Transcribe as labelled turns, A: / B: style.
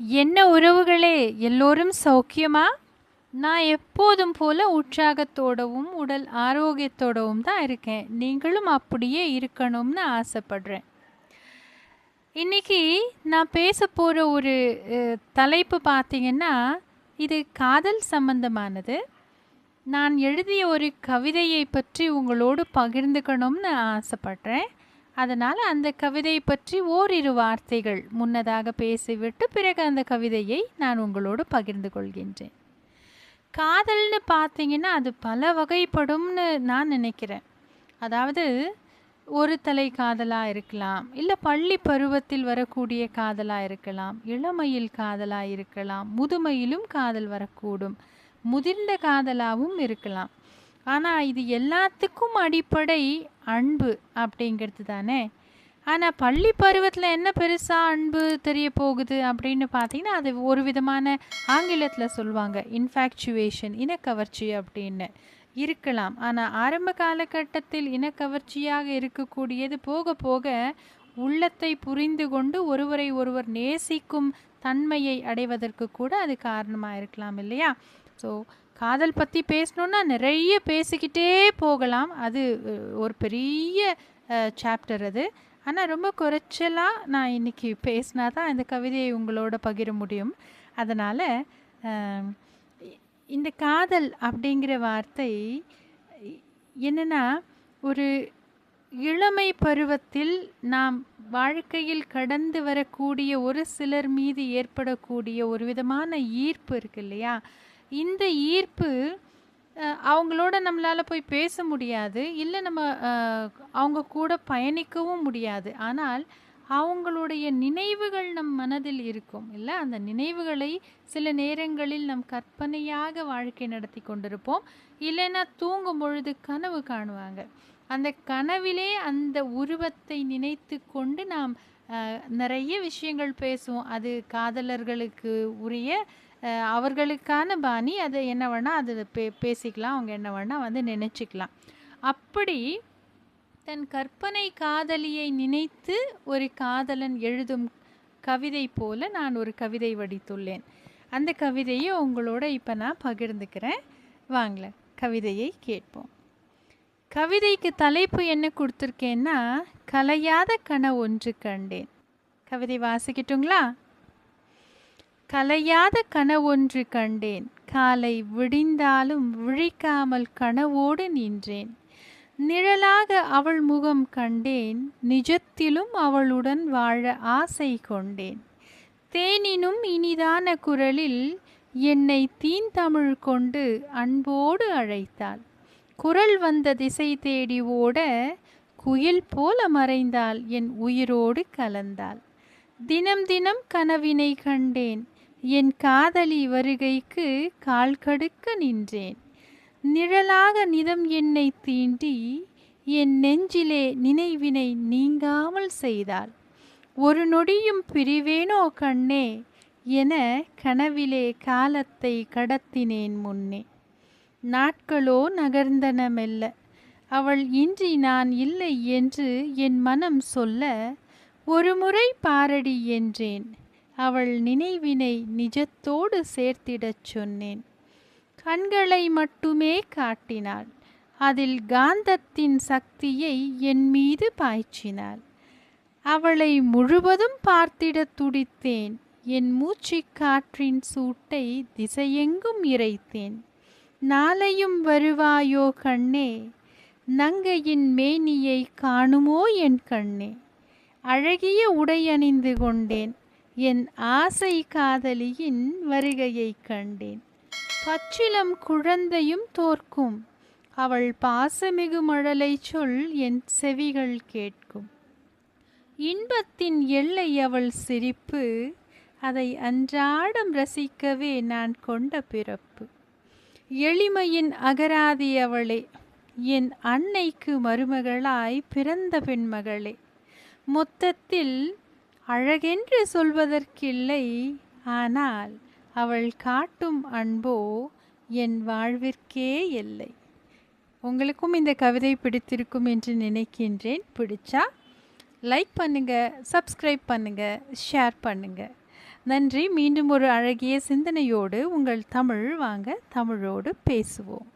A: என்ன உறவுகளே எல்லோரும் சௌக்கியமா? நான் எப்போதும் போல உற்சாகத்தோடவும் உடல் ஆரோக்கியத்தோடவும் தான் இருக்கேன். நீங்களும் அப்படியே இருக்கணும்னு ஆசைப்படுறேன். இன்னைக்கு நான் பேச போகிற ஒரு தலைப்பு பார்த்தீங்கன்னா இது காதல் சம்பந்தமானது. நான் எழுதிய ஒரு கவிதையை பற்றி உங்களோடு பகிர்ந்துக்கணும்னு ஆசைப்படுறேன். அதனால் அந்த கவிதை பற்றி ஓரிரு வார்த்தைகள் முன்னதாக பேசிவிட்டு பிறகு அந்த கவிதையை நான் உங்களோடு பகிர்ந்து கொள்கின்றேன். காதல்னு பார்த்தீங்கன்னா அது பல வகைப்படும்னு நான் நினைக்கிறேன். அதாவது ஒரு தலை காதலாக இருக்கலாம் இல்லை பள்ளி பருவத்தில் வரக்கூடிய காதலாக இருக்கலாம் இளமையில் காதலாக இருக்கலாம் முதுமையிலும் காதல் வரக்கூடும் முதிர்ந்த காதலாகவும் இருக்கலாம். ஆனால் இது எல்லாத்துக்கும் அடிப்படை அன்பு அப்படிங்கிறது தானே? ஆனால் பள்ளி பருவத்தில் என்ன பெருசாக அன்பு தெரிய போகுது அப்படின்னு பார்த்தீங்கன்னா அது ஒரு விதமான ஆங்கிலத்தில் சொல்லுவாங்க இன்ஃபேக்சுவேஷன் இனக்கவர்ச்சி அப்படின்னு. இருக்கலாம். ஆனால் ஆரம்ப காலகட்டத்தில் இனக்கவர்ச்சியாக இருக்கக்கூடியது போக போக உள்ளத்தை புரிந்து கொண்டு ஒருவரை ஒருவர் நேசிக்கும் தன்மையை அடைவதற்கு கூட அது காரணமாக இருக்கலாம் இல்லையா? ஸோ காதல் பற்றி பேசணுன்னா நிறைய பேசிக்கிட்டே போகலாம். அது ஒரு பெரிய சாப்டர் அது. ஆனால் ரொம்ப குறைச்சலாக நான் இன்றைக்கி பேசினா தான் இந்த கவிதையை உங்களோட பகிர முடியும். அதனால் இந்த காதல் அப்படிங்கிற வார்த்தை என்னென்னா ஒரு இளமை பருவத்தில் நாம் வாழ்க்கையில் கடந்து வரக்கூடிய ஒரு சிலர் மீது ஏற்படக்கூடிய ஒரு விதமான ஈர்ப்பு இருக்கு இல்லையா? இந்த ஈர்ப்பு அவங்களோட நம்மளால் போய் பேச முடியாது. இல்லை நம்ம அவங்க கூட பயணிக்கவும் முடியாது. ஆனால் அவங்களுடைய நினைவுகள் நம் மனதில் இருக்கும். இல்லை அந்த நினைவுகளை சில நேரங்களில் நம் கற்பனையாக வாழ்க்கை நடத்தி கொண்டிருப்போம். இல்லைன்னா தூங்கும் பொழுது கனவு காணுவாங்க. அந்த கனவிலே அந்த உருவத்தை நினைத்து கொண்டு நாம் நிறைய விஷயங்கள் பேசுவோம். அது காதலர்களுக்கு உரிய அவர்களுக்கான பாணி. அது என்ன வேணால் அது பே பேசிக்கலாம். அவங்க என்ன வேணால் வந்து நினச்சிக்கலாம். அப்படி தன் கற்பனை காதலியை நினைத்து ஒரு காதலன் எழுதும் கவிதை போல நான் ஒரு கவிதை வடித்துள்ளேன். அந்த கவிதையை உங்களோட இப்போ நான் பகிர்ந்துக்கிறேன். வாங்கள கவிதையை கேட்போம். கவிதைக்கு தலைப்பு என்ன கொடுத்துருக்கேன்னா கலையாத கன ஒன்று கண்டேன். கவிதை வாசிக்கட்டுங்களா? கலையாத கனவொன்று கண்டேன். காலை விடிந்தாலும் விழிக்காமல் கனவோடு நின்றேன். நிழலாக அவள் முகம் கண்டேன். நிஜத்திலும் அவளுடன் வாழ ஆசை கொண்டேன். தேனினும் இனிதான குரலில் என்னை தீந்தமிழ் கொண்டு அன்போடு அழைத்தாள். குரல் வந்த திசை தேடி ஓட குயில் போல மறைந்தாள். என் உயிரோடு கலந்தாள். தினம் தினம் கனவினை கண்டேன். என் காதலி வருகைக்கு கால் கடுக்க நின்றேன். நிழலாக நிதம் என்னை தீண்டி என் நெஞ்சிலே நினைவினை நீங்காமல் செய்தாள். ஒரு நொடியும் பிரிவேனோ கண்ணே என கனவிலே காலத்தை கடத்தினேன் முன்னே. நாட்களோ நகர்ந்தன மெல்ல அவள் இன்றி நான் இல்லை என்று என் மனம் சொல்ல ஒருமுறை பாரடி என்றேன். அவள் நினைவினை நிஜத்தோடு சேர்த்திடச் சொன்னேன். கண்களை மட்டுமே காட்டினாள். அதில் காந்தத்தின் சக்தியை என் மீது பாய்ச்சினாள். அவளை முழுவதும் பார்த்திடத் துடித்தேன். என் மூச்சிக்காற்றின் சூட்டை திசையெங்கும் இறைத்தேன். நாளையும் வருவாயோ கண்ணே? நங்கையின் மேனியை காணுமோ என் கண்ணே? அழகிய உடை அணிந்து கொண்டேன். என் ஆசை காதலியின் வருகையை கண்டேன். பச்சிலம் குழந்தையும் தோற்கும். அவள் பாசமிகு மழலை சொல் என் செவிகள் கேட்கும். இன்பத்தின் எல்லை அவள் சிரிப்பு. அதை அன்றாடம் ரசிக்கவே நான் கொண்ட பிறப்பு. எளிமையின் அகராதி அவளே. என் அன்னைக்கு மருமகளாய் பிறந்த பெண்மகளே. மொத்தத்தில் அழகென்று சொல்வதற்கில்லை. ஆனால் அவள் காட்டும் அன்போ என் வாழ்விற்கே இல்லை. உங்களுக்கும் இந்த கவிதை பிடித்திருக்கும் என்று நினைக்கின்றேன். பிடிச்சா லைக் பண்ணுங்க சப்ஸ்கிரைப் பண்ணுங்க ஷேர் பண்ணுங்க. நன்றி. மீண்டும் ஒரு அழகிய சிந்தனையோடு உங்கள் தமிழ் வாங்க தமிழோடு பேசுவோம்.